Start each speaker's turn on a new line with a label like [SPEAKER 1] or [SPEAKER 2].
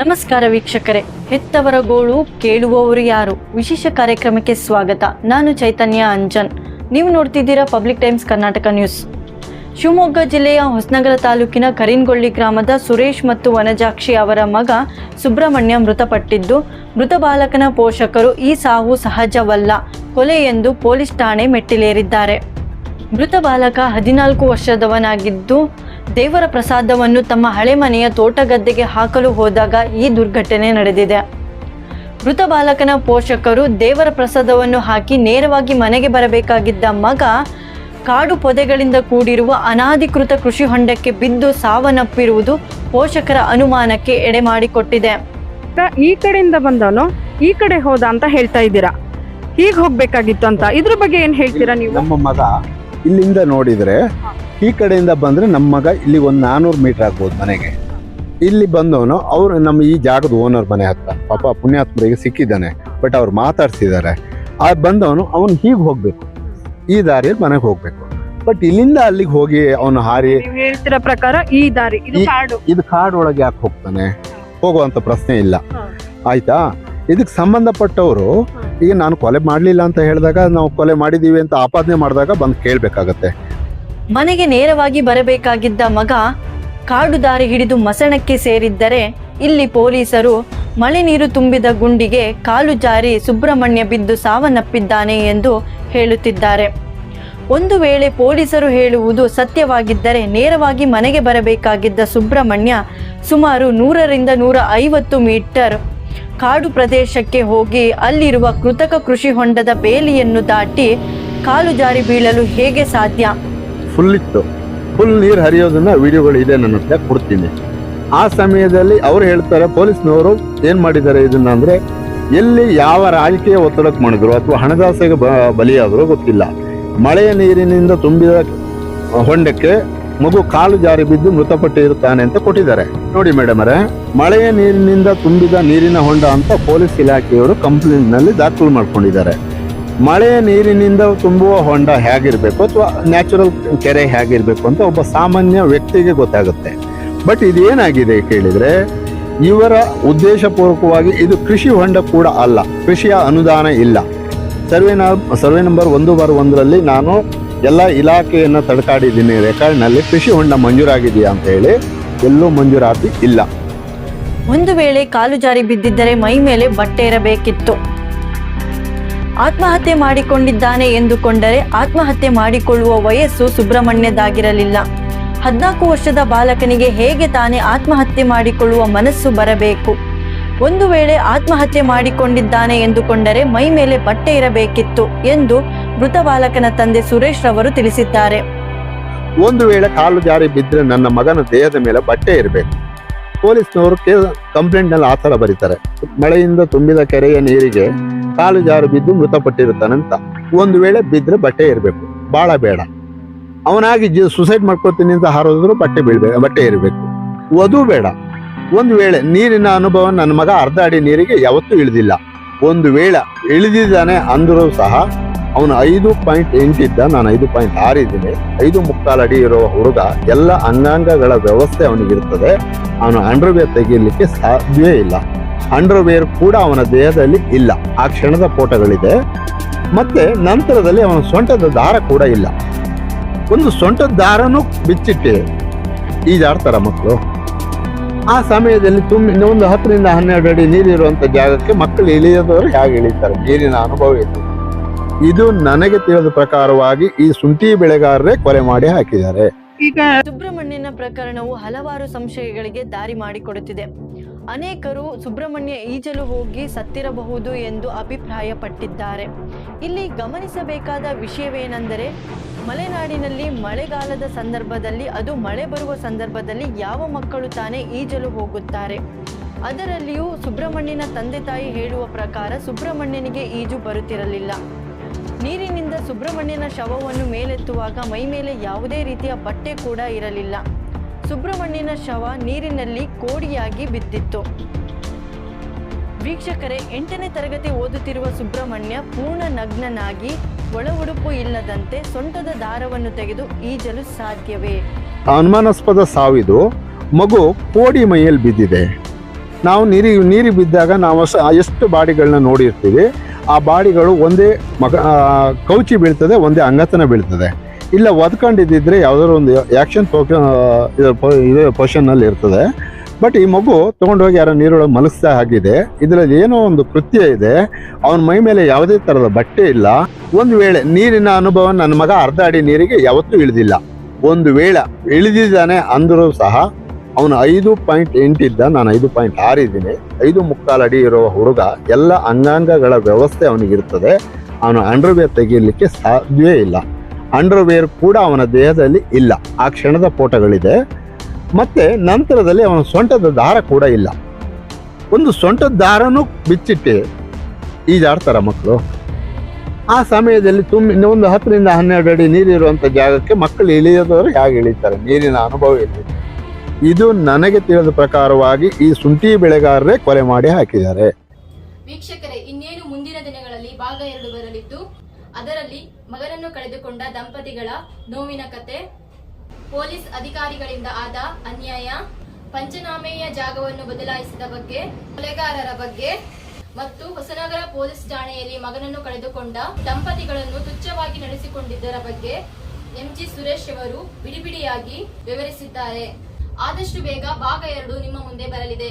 [SPEAKER 1] ನಮಸ್ಕಾರ ವೀಕ್ಷಕರೇ. ಹೆತ್ತವರ ಗೋಳು ಕೇಳುವವರು ಯಾರು? ವಿಶೇಷ ಕಾರ್ಯಕ್ರಮಕ್ಕೆ ಸ್ವಾಗತ. ನಾನು ಚೈತನ್ಯ ಅಂಜನ್. ನೀವು ನೋಡ್ತಿದ್ದೀರಾ public times Karnataka news. Shivamogga ಜಿಲ್ಲೆಯ ಹೊಸನಗರ ತಾಲೂಕಿನ ಕರಿನ್ಗೊಳ್ಳಿ ಗ್ರಾಮದ ಸುರೇಶ್ ಮತ್ತು ವನಜಾಕ್ಷಿ ಅವರ ಮಗ ಸುಬ್ರಹ್ಮಣ್ಯ ಮೃತಪಟ್ಟಿದ್ದು, ಮೃತ ಬಾಲಕನ ಪೋಷಕರು ಈ ಸಾವು ಸಹಜವಲ್ಲ. ಕೊಲೆ ಎಂದು ಪೊಲೀಸ್ ಠಾಣೆ ಮೆಟ್ಟಿಲೇರಿದ್ದಾರೆ. ಮೃತ ಬಾಲಕ ಹದಿನಾಲ್ಕು ವರ್ಷದವನಾಗಿದ್ದು ದೇವರ ಪ್ರಸಾದವನ್ನು ತಮ್ಮ ಹಳೆ ಮನೆಯ ತೋಟಗದ್ದೆಗೆ ಹಾಕಲು ಹೋದಾಗ ಈ ದುರ್ಘಟನೆ ನಡೆದಿದೆ. ಮೃತ ಬಾಲಕನ ಪೋಷಕರು ದೇವರ ಪ್ರಸಾದವನ್ನು ಹಾಕಿ ನೇರವಾಗಿ ಮನೆಗೆ ಬರಬೇಕಾಗಿದ್ದ ಮಗ ಕಾಡು ಪೊದೆಗಳಿಂದ ಕೂಡಿರುವ ಅನಾಧಿಕೃತ ಕೃಷಿ ಹೊಂಡಕ್ಕೆ ಬಿದ್ದು ಸಾವನ್ನಪ್ಪಿರುವುದು ಪೋಷಕರ ಅನುಮಾನಕ್ಕೆ ಎಡೆ ಮಾಡಿಕೊಟ್ಟಿದೆ.
[SPEAKER 2] ಈ ಕಡೆಯಿಂದ ಬಂದವನು ಈ ಕಡೆ ಹೋದ ಅಂತ ಹೇಳ್ತಾ ಇದ್ದೀರಾ? ಹೀಗೆ ಹೋಗ್ಬೇಕಾಗಿತ್ತು ಅಂತ. ಇದ್ರ ಬಗ್ಗೆ ಏನ್ ಹೇಳ್ತೀರಾ ನೀವು?
[SPEAKER 3] ನಮ್ಮ ಮಗ ಇಲ್ಲಿಂದ ನೋಡಿದರೆ ಈ ಕಡೆಯಿಂದ ಬಂದರೆ ನಮ್ಮ ಮಗ ಇಲ್ಲಿ ಒಂದು ನಾನ್ನೂರು ಮೀಟರ್ ಆಗ್ಬೋದು ಮನೆಗೆ. ಇಲ್ಲಿ ಬಂದವನು ಅವರು ನಮ್ಮ ಈ ಜಾಗದ ಓನರ್ ಮನೆ ಹತ್ರ. ಪಾಪ ಪುಣ್ಯಾತ್ಮರಿಗೆ ಸಿಕ್ಕಿದ್ದಾನೆ ಬಟ್ ಅವ್ರು ಮಾತಾಡ್ಸಿದ್ದಾರೆ. ಆ ಬಂದವನು ಅವನು ಹೀಗೆ ಹೋಗಬೇಕು. ಈ ದಾರಿಯಲ್ಲಿ ಮನೆಗೆ ಹೋಗಬೇಕು. ಬಟ್ ಇಲ್ಲಿಂದ ಅಲ್ಲಿಗೆ ಹೋಗಿ ಅವನು ಹಾರಿ
[SPEAKER 2] ಹೇಳ್ತಿರೋ ಪ್ರಕಾರ ಈ ದಾರಿ ಇದು ಕಾಡು.
[SPEAKER 3] ಇದು ಕಾಡೊಳಗೆ ಯಾಕೆ ಹೋಗ್ತಾನೆ? ಹೋಗುವಂಥ ಪ್ರಶ್ನೆ ಇಲ್ಲ. ಆಯ್ತಾ? ಇದಕ್ಕೆ ಸಂಬಂಧಪಟ್ಟವರು ಈಗ ನಾನು ಕೊಲೆ ಮಾಡಲಿಲ್ಲ ಅಂತ ಹೇಳಿದಾಗ ನಾವು ಕೊಲೆ ಮಾಡಿದ್ದೀವಿ ಅಂತ ಆಪಾದನೆ ಮಾಡಿದಾಗ ಬಂದು ಕೇಳಬೇಕಾಗತ್ತೆ.
[SPEAKER 1] ಮನೆಗೆ ನೇರವಾಗಿ ಬರಬೇಕಾಗಿದ್ದ ಮಗ ಕಾಡು ದಾರಿ ಹಿಡಿದು ಮಸಣಕ್ಕೆ ಸೇರಿದ್ದರೆ ಇಲ್ಲಿ ಪೊಲೀಸರು ಮಳೆ ನೀರು ತುಂಬಿದ ಗುಂಡಿಗೆ ಕಾಲು ಜಾರಿ ಸುಬ್ರಹ್ಮಣ್ಯ ಬಿದ್ದು ಸಾವನ್ನಪ್ಪಿದ್ದಾನೆ ಎಂದು ಹೇಳುತ್ತಿದ್ದಾರೆ. ಒಂದು ವೇಳೆ ಪೊಲೀಸರು ಹೇಳುವುದು ಸತ್ಯವಾಗಿದ್ದರೆ ನೇರವಾಗಿ ಮನೆಗೆ ಬರಬೇಕಾಗಿದ್ದ ಸುಬ್ರಹ್ಮಣ್ಯ ಸುಮಾರು ನೂರರಿಂದ ನೂರ ಐವತ್ತು ಮೀಟರ್ ಕಾಡು ಪ್ರದೇಶಕ್ಕೆ ಹೋಗಿ ಅಲ್ಲಿರುವ ಕೃತಕ ಕೃಷಿ ಹೊಂಡದ ಬೇಲಿಯನ್ನು ದಾಟಿ ಕಾಲು ಜಾರಿ ಬೀಳಲು ಹೇಗೆ ಸಾಧ್ಯ?
[SPEAKER 3] ಫುಲ್ ಇತ್ತು. ಫುಲ್ ನೀರು ಹರಿಯೋದನ್ನ ವಿಡಿಯೋಗಳು ಇದೆ, ನನ್ನ ಹತ್ರ ಕೊಡ್ತೀನಿ. ಆ ಸಮಯದಲ್ಲಿ ಅವ್ರು ಹೇಳ್ತಾರೆ, ಪೊಲೀಸ್ನವರು ಏನ್ ಮಾಡಿದ್ದಾರೆ ಇದನ್ನ ಅಂದ್ರೆ, ಎಲ್ಲಿ ಯಾವ ರಾಜಕೀಯ ಒತ್ತಡಕ್ಕೆ ಮಾಡಿದ್ರು ಅಥವಾ ಹಣದಾಸೆಗೆ ಬಲಿಯಾದ್ರು ಗೊತ್ತಿಲ್ಲ. ಮಳೆಯ ನೀರಿನಿಂದ ತುಂಬಿದ ಹೊಂಡಕ್ಕೆ ಮಗು ಕಾಲು ಜಾರಿ ಬಿದ್ದು ಮೃತಪಟ್ಟಿರುತ್ತಾನೆ ಅಂತ ಕೊಟ್ಟಿದ್ದಾರೆ. ನೋಡಿ ಮೇಡಮ್ ಅರೆ ಮಳೆಯ ನೀರಿನಿಂದ ತುಂಬಿದ ನೀರಿನ ಹೊಂಡ ಅಂತ ಪೊಲೀಸ್ ಇಲಾಖೆಯವರು ಕಂಪ್ಲೇಂಟ್ನಲ್ಲಿ ದಾಖಲು ಮಾಡ್ಕೊಂಡಿದ್ದಾರೆ. ಮಳೆಯ ನೀರಿನಿಂದ ತುಂಬುವ ಹೊಂಡ ಹೇಗಿರ್ಬೇಕು ಅಥವಾ ನ್ಯಾಚುರಲ್ ಕೆರೆ ಹೇಗಿರ್ಬೇಕು ಅಂತ ಒಬ್ಬ ಸಾಮಾನ್ಯ ವ್ಯಕ್ತಿಗೆ ಗೊತ್ತಾಗುತ್ತೆ. ಬಟ್ ಇದೇನಾಗಿದೆ ಕೇಳಿದ್ರೆ, ಇವರ ಉದ್ದೇಶಪೂರ್ವಕವಾಗಿ ಇದು ಕೃಷಿ ಹೊಂಡ ಕೂಡ ಅಲ್ಲ, ಕೃಷಿಯ ಅನುದಾನ ಇಲ್ಲ. ಸರ್ವೆ ಸರ್ವೆ ನಂಬರ್ ಒಂದು ಬಾರ್ ಒಂದರಲ್ಲಿ ನಾನು ಎಲ್ಲ ಇಲಾಖೆಯನ್ನು ತಡಕಾಡಿದ್ದೀನಿ. ರೆಕಾರ್ಡ್ನಲ್ಲಿ ಕೃಷಿ ಹೊಂಡ ಮಂಜೂರಾಗಿದೆಯಾ ಅಂತ ಹೇಳಿ ಎಲ್ಲೂ ಮಂಜೂರಾತಿ ಇಲ್ಲ.
[SPEAKER 1] ಒಂದು ವೇಳೆ ಕಾಲು ಜಾರಿ ಬಿದ್ದಿದ್ದರೆ ಮೈ ಮೇಲೆ ಬಟ್ಟೆ ಇರಬೇಕಿತ್ತು. ಆತ್ಮಹತ್ಯೆ ಮಾಡಿಕೊಂಡಿದ್ದಾನೆ ಎಂದುಕೊಂಡರೆ ಆತ್ಮಹತ್ಯೆ ಮಾಡಿಕೊಳ್ಳುವ ವಯಸ್ಸು ಸುಬ್ರಹ್ಮಣ್ಯದಾಗಿರಲಿಲ್ಲ. ಹದಿನಾಲ್ಕು ವರ್ಷದ ಬಾಲಕನಿಗೆ ಹೇಗೆ ತಾನೇ ಆತ್ಮಹತ್ಯೆ ಮಾಡಿಕೊಳ್ಳುವ ಮನಸ್ಸು ಬರಬೇಕು? ಒಂದು ವೇಳೆ ಆತ್ಮಹತ್ಯೆ ಮಾಡಿಕೊಂಡಿದ್ದಾನೆ ಎಂದುಕೊಂಡರೆ ಮೈ ಮೇಲೆ ಬಟ್ಟೆ ಇರಬೇಕಿತ್ತು ಎಂದು ಮೃತ ಬಾಲಕನ ತಂದೆ ಸುರೇಶ್ ರವರು ತಿಳಿಸಿದ್ದಾರೆ.
[SPEAKER 3] ಒಂದು ವೇಳೆ ಕಾಲು ಜಾರಿ ಬಿದ್ದರೆ ನನ್ನ ಮಗನ ದೇಹದ ಮೇಲೆ ಬಟ್ಟೆ ಇರಬೇಕು. ಪೊಲೀಸ್ನವರು ಕಂಪ್ಲೇಂಟ್ನಲ್ಲಿ ಆತರ ಬರೀತಾರೆ. ಮಳೆಯಿಂದ ತುಂಬಿದ ಕೆರೆಯ ನೀರಿಗೆ ಕಾಲು ಜಾರು ಬಿದ್ದು ಮೃತಪಟ್ಟಿರುತ್ತಾನಂತ ಒಂದು ವೇಳೆ ಬಿದ್ದರೆ ಬಟ್ಟೆ ಇರಬೇಕು. ಬಹಳ ಬೇಡ. ಅವನಾಗಿ ಸುಸೈಡ್ ಮಾಡ್ಕೋತೀನಿ ಅಂತ ಹಾರೋದ್ರು ಬಟ್ಟೆ ಬೀಳ್ಬೇಕು ಬಟ್ಟೆ ಇರಬೇಕು. ವಧು ಬೇಡ. ಒಂದು ವೇಳೆ ನೀರಿನ ಅನುಭವ ನನ್ನ ಮಗ ಅರ್ಧ ಅಡಿ ನೀರಿಗೆ ಯಾವತ್ತೂ ಇಳಿದಿಲ್ಲ. ಒಂದು ವೇಳೆ ಇಳಿದಿದ್ದಾನೆ ಅಂದರೂ ಸಹ ಅವನು ಐದು ಪಾಯಿಂಟ್ ಎಂಟಿದ್ದ ನಾನು ಐದು ಪಾಯಿಂಟ್ ಆರು ಇದ್ದೀನಿ. ಐದು ಮುಕ್ಕಾಲು ಅಡಿ ಇರುವ ಹುಡುಗ ಎಲ್ಲ ಅಂಗಾಂಗಗಳ ವ್ಯವಸ್ಥೆ ಅವನಿಗಿರ್ತದೆ ಅವನು ಅಂಡರ್ವೇರ್ ತೆಗೀಲಿಕ್ಕೆ ಸಾಧ್ಯವೇ ಇಲ್ಲ. ಅಂಡರ್ವೇರ್ ಕೂಡ ಅವನ ದೇಹದಲ್ಲಿ ಇಲ್ಲ. ಆ ಕ್ಷಣದ ಫೋಟೋಗಳಿದೆ. ಮತ್ತೆ ನಂತರದಲ್ಲಿ ಅವನ ಸೊಂಟದ ದಾರ ಕೂಡ ಇಲ್ಲ. ಒಂದು ಸೊಂಟದ ದಾರನೂ ಬಿಚ್ಚಿಟ್ಟೆ ಈಜಾಡ್ತಾರ ಮಕ್ಕಳು? ಆ ಸಮಯದಲ್ಲಿ ತುಂಬ ಒಂದು ಹತ್ತರಿಂದ ಹನ್ನೆರಡು ಅಡಿ ನೀರಿರುವಂತ ಜಾಗಕ್ಕೆ ಮಕ್ಕಳು ಇಳಿಯದವರು ಹೇಗೆ ಇಳಿತಾರೆ? ನೀರಿನ ಅನುಭವ ಇದೆ. ಇದು ನನಗೆ ತಿಳಿದ ಪ್ರಕಾರವಾಗಿ ಈ ಶುಂಠಿ ಬೆಳೆಗಾರರೇ ಕೊಲೆ ಮಾಡಿ ಹಾಕಿದ್ದಾರೆ.
[SPEAKER 2] ಈಗ
[SPEAKER 1] ಸುಬ್ರಹ್ಮಣ್ಯನ ಪ್ರಕರಣವು ಹಲವಾರು ಸಂಶಯಗಳಿಗೆ ದಾರಿ ಮಾಡಿಕೊಡುತ್ತಿದೆ. ಅನೇಕರು ಸುಬ್ರಹ್ಮಣ್ಯ ಈಜಲು ಹೋಗಿ ಸತ್ತಿರಬಹುದು ಎಂದು ಅಭಿಪ್ರಾಯಪಟ್ಟಿದ್ದಾರೆ. ಇಲ್ಲಿ ಗಮನಿಸಬೇಕಾದ ವಿಷಯವೇನೆಂದರೆ ಮಲೆನಾಡಿನಲ್ಲಿ ಮಳೆಗಾಲದ ಸಂದರ್ಭದಲ್ಲಿ, ಅದು ಮಳೆ ಬರುವ ಸಂದರ್ಭದಲ್ಲಿ ಯಾವ ಮಕ್ಕಳು ತಾನೇ ಈಜಲು ಹೋಗುತ್ತಾರೆ? ಅದರಲ್ಲಿಯೂ ಸುಬ್ರಹ್ಮಣ್ಯನ ತಂದೆ ತಾಯಿ ಹೇಳುವ ಪ್ರಕಾರ ಸುಬ್ರಹ್ಮಣ್ಯನಿಗೆ ಈಜು ಬರುತ್ತಿರಲಿಲ್ಲ. ನೀರಿನಿಂದ ಸುಬ್ರಹ್ಮಣ್ಯನ ಶವವನ್ನು ಮೇಲೆತ್ತುವಾಗ ಮೈ ಮೇಲೆ ಯಾವುದೇ ರೀತಿಯ ಬಟ್ಟೆ ಕೂಡ ಇರಲಿಲ್ಲ. ಸುಬ್ರಹ್ಮಣ್ಯನ ಶವ ನೀರಿನಲ್ಲಿ ಕೋಡಿಯಾಗಿ ಬಿದ್ದಿತ್ತು. ವೀಕ್ಷಕರೇ, ಎಂಟನೇ ತರಗತಿ ಓದುತ್ತಿರುವ ಸುಬ್ರಹ್ಮಣ್ಯ ಪೂರ್ಣ ನಗ್ನನಾಗಿ ಒಳ ಉಡುಪು ಇಲ್ಲದಂತೆ ಸೊಂಟದ ದಾರವನ್ನು ತೆಗೆದು ಈಜಲು ಸಾಧ್ಯವೇ?
[SPEAKER 3] ಅನುಮಾನಾಸ್ಪದ ಸಾವಿದು, ಮಗು ಕೋಡಿ ಮೈಯಲ್ಲಿ ಬಿದ್ದಿದೆ. ನಾವು ನೀರಿ ನೀರಿ ಬಿದ್ದಾಗ ನಾವು ಎಷ್ಟು ಬಾಡಿಗಳನ್ನ ನೋಡಿರ್ತೀವಿ, ಆ ಬಾಡಿಗಳು ಒಂದೇ ಮಗ ಕೌಚಿ ಬೀಳ್ತದೆ, ಒಂದೇ ಅಂಗತನ ಬೀಳ್ತದೆ. ಇಲ್ಲ, ಒದ್ಕೊಂಡಿದ್ದಿದ್ರೆ ಯಾವುದಾದ್ರು ಒಂದು ಆ್ಯಕ್ಷನ್ ಇದು ಪೊಷನ್ನಲ್ಲಿ ಇರ್ತದೆ. ಬಟ್ ಈ ಮಗು ತೊಗೊಂಡೋಗಿ ಯಾರೋ ನೀರೊಳಗೆ ಮಲಗಿಸ್ತಾ ಆಗಿದೆ. ಇದರಲ್ಲಿ ಏನೋ ಒಂದು ಕೃತ್ಯ ಇದೆ. ಅವನ ಮೈ ಮೇಲೆ ಯಾವುದೇ ಥರದ ಬಟ್ಟೆ ಇಲ್ಲ. ಒಂದು ವೇಳೆ ನೀರಿನ ಅನುಭವ ನನ್ನ ಮಗ ಅರ್ಧ ಅಡಿ ನೀರಿಗೆ ಯಾವತ್ತೂ ಇಳಿದಿಲ್ಲ. ಒಂದು ವೇಳೆ ಇಳಿದಿದ್ದಾನೆ ಅಂದರೂ ಸಹ ಅವನು ಐದು ಪಾಯಿಂಟ್ ಎಂಟಿದ್ದ ನಾನು ಐದು ಪಾಯಿಂಟ್ ಆರಿದ್ದೀನಿ ಐದು ಮುಕ್ಕಾಲು ಅಡಿ ಇರುವ ಹುಡುಗ ಎಲ್ಲ ಅಂಗಾಂಗಗಳ ವ್ಯವಸ್ಥೆ ಅವನಿಗಿರ್ತದೆ ಅವನು ಅಂಡರ್ವೇರ್ ತೆಗೀಲಿಕ್ಕೆ ಸಾಧ್ಯವೇ ಇಲ್ಲ. ಅಂಡರ್ವೇರ್ ಕೂಡ ಅವನ ದೇಹದಲ್ಲಿ ಇಲ್ಲ. ಆ ಕ್ಷಣದ ಫೋಟೋಗಳಿದೆ. ಮತ್ತೆ ನಂತರದಲ್ಲಿ ಅವನ ಸೊಂಟದ ದಾರ ಕೂಡ ಇಲ್ಲ. ಒಂದು ಸೊಂಟದ ದಾರನೂ ಬಿಚ್ಚಿಟ್ಟು. ಈಜಾಡ್ತಾರ ಮಕ್ಕಳು. ಆ ಸಮಯದಲ್ಲಿ ತುಂಬಿ ಒಂದು ಹತ್ತರಿಂದ ಹನ್ನೆರಡು ಅಡಿ ನೀರಿರುವಂಥ ಜಾಗಕ್ಕೆ ಮಕ್ಕಳು ಇಳಿಯದವರು ಹೇಗೆ ಇಳಿತಾರೆ? ನೀರಿನ ಅನುಭವ ಇಲ್ಲ ಇದು ನನಗೆ ತಿಳಿದ ಪ್ರಕಾರವಾಗಿ ಈ ಶುಂಠಿ ಬೆಳೆಗಾರರೇ ಕೊಲೆ ಮಾಡಿ ಹಾಕಿದ್ದಾರೆ.
[SPEAKER 4] ವೀಕ್ಷಕರೇ, ಇನ್ನೇನು ಮುಂದಿನ ದಿನಗಳಲ್ಲಿ ಭಾಗ ಎರಡು ಬರಲಿದ್ದು, ಅದರಲ್ಲಿ ಮಗನನ್ನು ಕಳೆದುಕೊಂಡ ದಂಪತಿಗಳ ನೋವಿನ ಕತೆ ಪೊಲೀಸ್ ಅಧಿಕಾರಿಗಳಿಂದ ಆದ ಅನ್ಯಾಯ, ಪಂಚನಾಮೆಯ ಜಾಗವನ್ನು ಬದಲಾಯಿಸಿದ ಬಗ್ಗೆ, ಕೊಲೆಗಾರರ ಬಗ್ಗೆ ಮತ್ತು ಹೊಸನಗರ ಪೊಲೀಸ್ ಠಾಣೆಯಲ್ಲಿ ಮಗನನ್ನು ಕಳೆದುಕೊಂಡ ದಂಪತಿಗಳನ್ನು ತುಚ್ಛವಾಗಿ ನಡೆಸಿಕೊಂಡಿದ್ದರ ಬಗ್ಗೆ ಎಂಜಿ ಸುರೇಶ್ ಅವರು ಬಿಡಿಬಿಡಿಯಾಗಿ ವಿವರಿಸಿದ್ದಾರೆ. ಆದಷ್ಟು ಬೇಗ ಭಾಗ ಎರಡು ನಿಮ್ಮ ಮುಂದೆ ಬರಲಿದೆ.